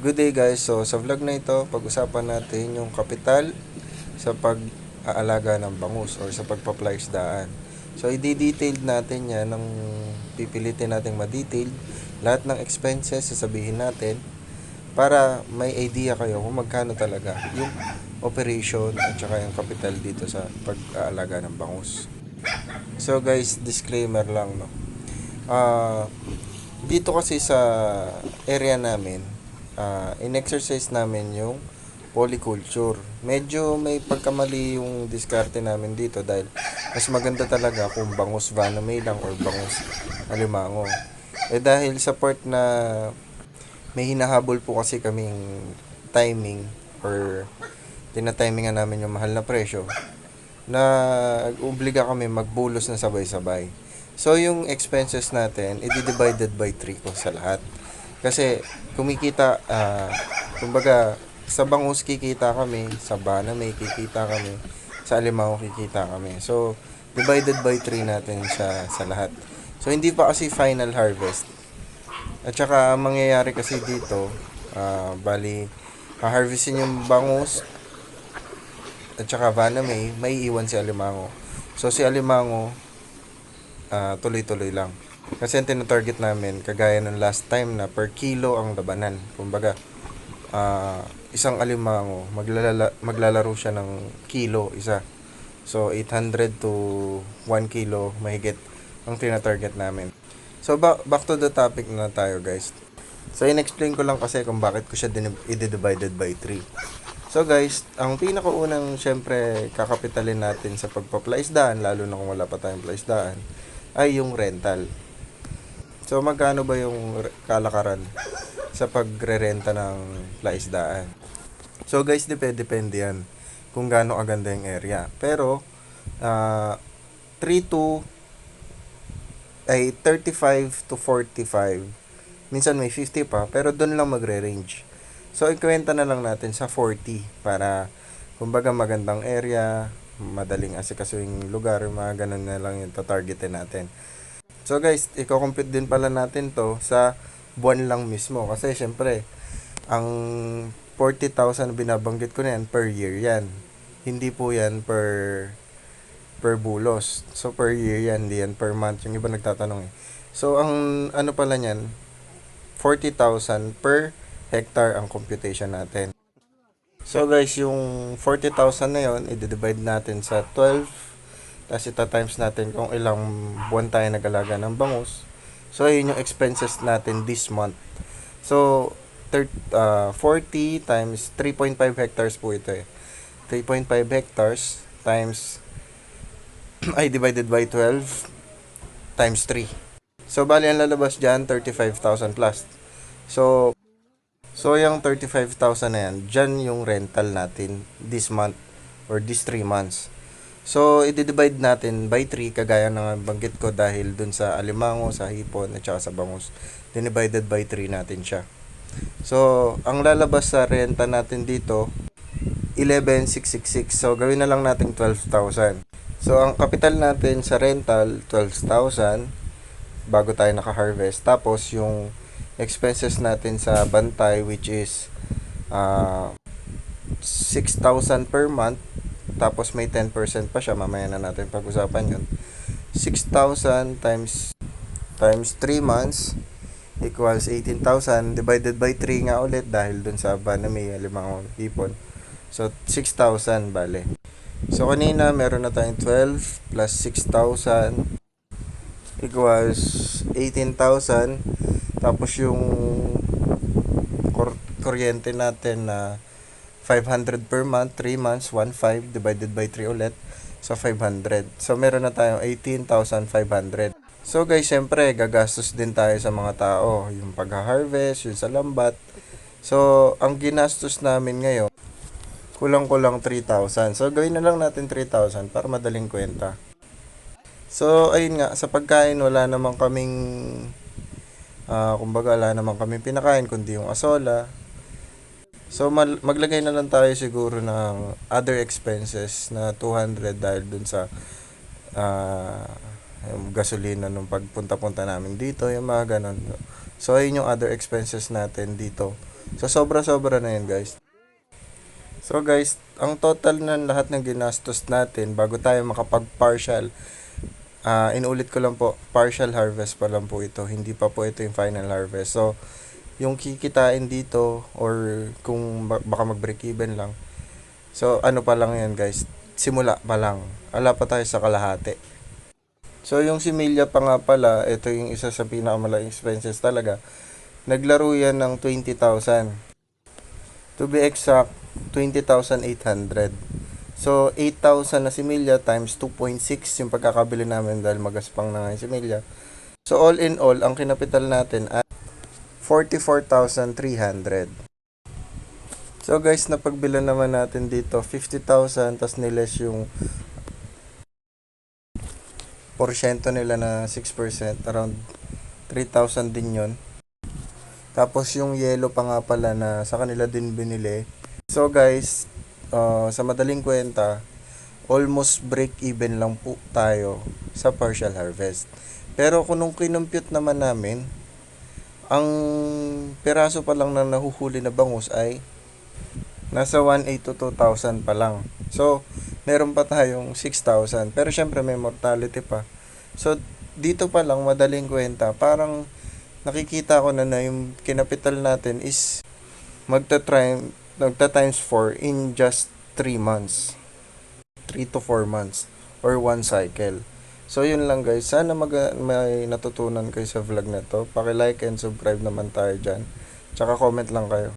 Good day guys, so sa vlog na ito, pag-usapan natin yung kapital sa pag-aalaga ng bangus or sa pagpa-fly isdaan. So i-detailed natin yan ng pipilitin natin ma-detailed lahat ng expenses sasabihin natin para may idea kayo kung magkano talaga yung operation at saka yung kapital dito sa pag-aalaga ng bangus. So guys, disclaimer lang no. Ah, dito kasi sa area namin, ah, in-exercise namin yung polyculture. Medyo may pagkamali yung diskarte namin dito dahil mas maganda talaga kung bangus vaname lang or bangus alimango. Eh dahil sa part na may hinahabol po kasi kaming timing or tinatimingan namin yung mahal na presyo na obliga kami magbulos na sabay-sabay. So, yung expenses natin, i-divided by 3 ko sa lahat. Kasi, kumikita, ah, kumbaga, sa bangus kikita kami, sa bana may kikita kami, sa alimango kikita kami. So, divided by 3 natin siya sa lahat. So, hindi pa kasi final harvest. At saka, ang mangyayari kasi dito, ah, bali, ha-harvestin yung bangus, at saka Vanna May, iwan si Alimango. So si Alimango, ah, tuloy-tuloy lang. Kasi ang tinatarget namin, kagaya ng last time na per kilo ang labanan. Kumbaga, ah, isang Alimango, maglalala, maglalaro siya ng kilo isa. So 800 to 1 kilo mahigit ang tinatarget namin. So ba- back to the topic na tayo guys. So in-explain ko lang kasi kung bakit ko siya din- i-divided by 3. So guys, ang pinakaunang syempre kakapitalin natin sa pagpa-plaisdaan, lalo na kung wala pa tayong plaisdaan, ay yung rental. So magkano ba yung kalakaran sa pagre-renta ng plaisdaan? So guys, depende depende yan kung gaano kaganda yung area. Pero ah 3 to ay 35 to 45 minsan may 50 pa pero doon lang magre-range So, ikwenta na lang natin sa 40 para, kumbaga, magandang area, madaling asikasuing lugar, mga ganun na lang yung tatargetin natin. So, guys, i-compute din pala natin to sa buwan lang mismo. Kasi, syempre, ang 40,000 binabanggit ko na yan, per year yan. Hindi po yan per per bulos. So, per year yan, hindi yan per month. Yung iba nagtatanong eh. So, ang ano pala niyan, 40,000 per hectare ang computation natin. So guys, yung 40,000 na yon, i-divide natin sa 12 tapos ita times natin kung ilang buwan tayo nag-alaga ng bangus. So yun yung expenses natin this month. So thir- uh, 40 times 3.5 hectares po ito eh. 3.5 hectares times ay divided by 12 times 3. So bali ang lalabas diyan 35,000 plus. So So, yung 35,000 na yan, dyan yung rental natin this month or this 3 months. So, i-divide natin by 3, kagaya ng banggit ko dahil dun sa alimango, sa hipon, at saka sa bangus. Divided by 3 natin siya. So, ang lalabas sa renta natin dito, 11,666. So, gawin na lang natin 12,000. So, ang kapital natin sa rental, 12,000 bago tayo naka-harvest. Tapos, yung expenses natin sa bantay which is uh, 6,000 per month tapos may 10% pa siya mamaya na natin pag-usapan yun. 6,000 times times 3 months equals 18,000 divided by 3 nga ulit dahil dun sa ba na may limang ipon. So 6,000 bale. So kanina meron na tayong 12 plus 6,000 equals 18,000 tapos yung kur- kuryente natin na 500 per month, 3 months, 1.5 divided by 3 ulit. So 500. So meron na tayong 18,500. So guys, syempre gagastos din tayo sa mga tao, yung pag-harvest, yung sa lambat. So ang ginastos namin ngayon kulang-kulang 3,000. So gawin na lang natin 3,000 para madaling kwenta. So ayun nga, sa pagkain wala namang kaming Ah, kumbaga wala naman kami pinakain kundi yung asola. So maglagay na lang tayo siguro ng other expenses na 200 dahil dun sa ah, yung gasolina nung pagpunta-punta namin dito, yung mga ganun. So ayun yung other expenses natin dito So, sobra-sobra na yan, guys. So, guys, ang total ng lahat ng ginastos natin bago tayo makapag-partial, ah inulit ko lang po, partial harvest pa lang po ito. Hindi pa po ito yung final harvest. So, yung kikitain dito or kung ba- baka mag-break even lang. So, ano pa lang yan, guys. Simula pa lang. Ala pa tayo sa kalahati. So, yung similya pa nga pala, ito yung isa sa pinakamalaking expenses talaga. Naglaro yan ng 20,000. To be exact, 20,800. So, 8,000 na similya times 2.6 yung pagkakabili namin dahil magaspang na nga yung similya. So, all in all, ang kinapital natin ay 44,300. So, guys, napagbilan naman natin dito 50,000 tas niles yung porsyento nila na 6%, around 3,000 din yon. Tapos yung yellow pa nga pala na sa kanila din binili. So guys, uh, sa madaling kwenta, almost break even lang po tayo sa partial harvest. Pero kung nung kinumpute naman namin, ang piraso pa lang na nahuhuli na bangus ay nasa 1,800 to 2,000 pa lang. So, meron pa tayong 6,000. Pero syempre may mortality pa. So, dito pa lang madaling kwenta. Parang nakikita ko na na yung kinapital natin is magta-try, magta times 4 in just 3 months. 3 to 4 months or one cycle. So yun lang guys, sana mag may natutunan kayo sa vlog na to. Paki-like and subscribe naman tayo diyan. Tsaka comment lang kayo.